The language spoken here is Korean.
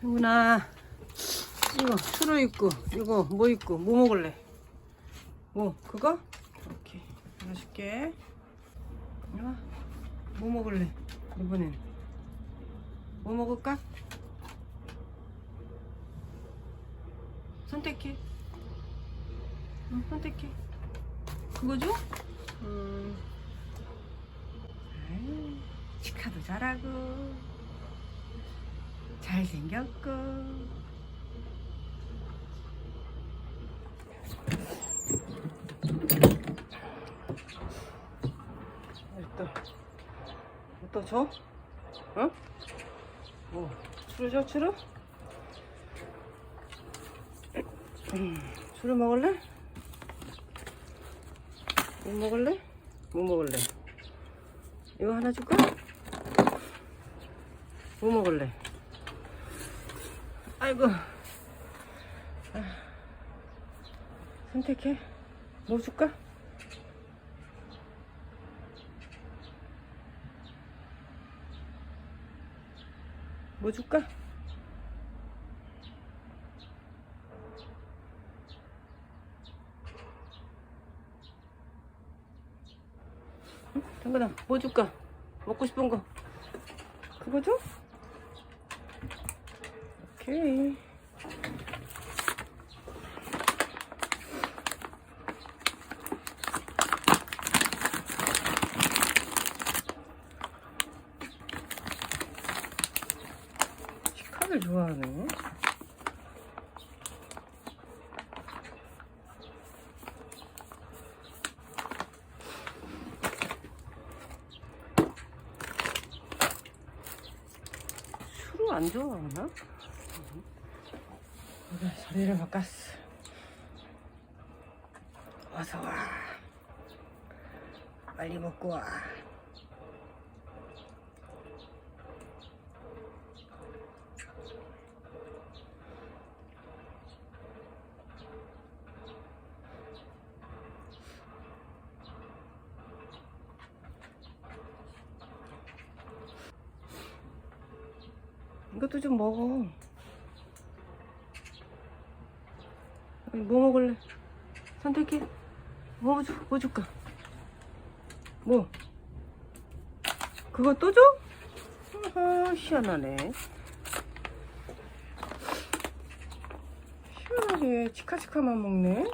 누나 이거 추루 있고 이거 뭐 있고 뭐 먹을래? 뭐 그거? 오케이 줄게 아, 뭐 먹을래? 이번엔 뭐 먹을까? 선택해 응, 선택해 그거 줘? 음. 아유, 치카도 잘하고 잘생겼고 또, 또 줘? 어? 뭐, 추루 줘, 추루? 음, 추루 먹을래? 뭐 먹을래? 뭐 먹을래? 이거 하나 줄까? 뭐 먹을래? 아이고. 아, 선택해. 뭐 줄까? 뭐 줄까? 응? 당근아, 뭐 줄까? 먹고 싶은 거. 그거 줘? 오케이. 식감을 좋아하네. 술을 안 좋아하나? 그래, 자리를 바꿨어. 어서 와. 빨리 먹고 와. 이것도 좀 먹어. 아니, 뭐 먹을래? 선택해. 뭐, 줄- 뭐 줄까? 뭐? 그거 또 줘? 아하, 희한하네. 희한하게 치카치카만 먹네.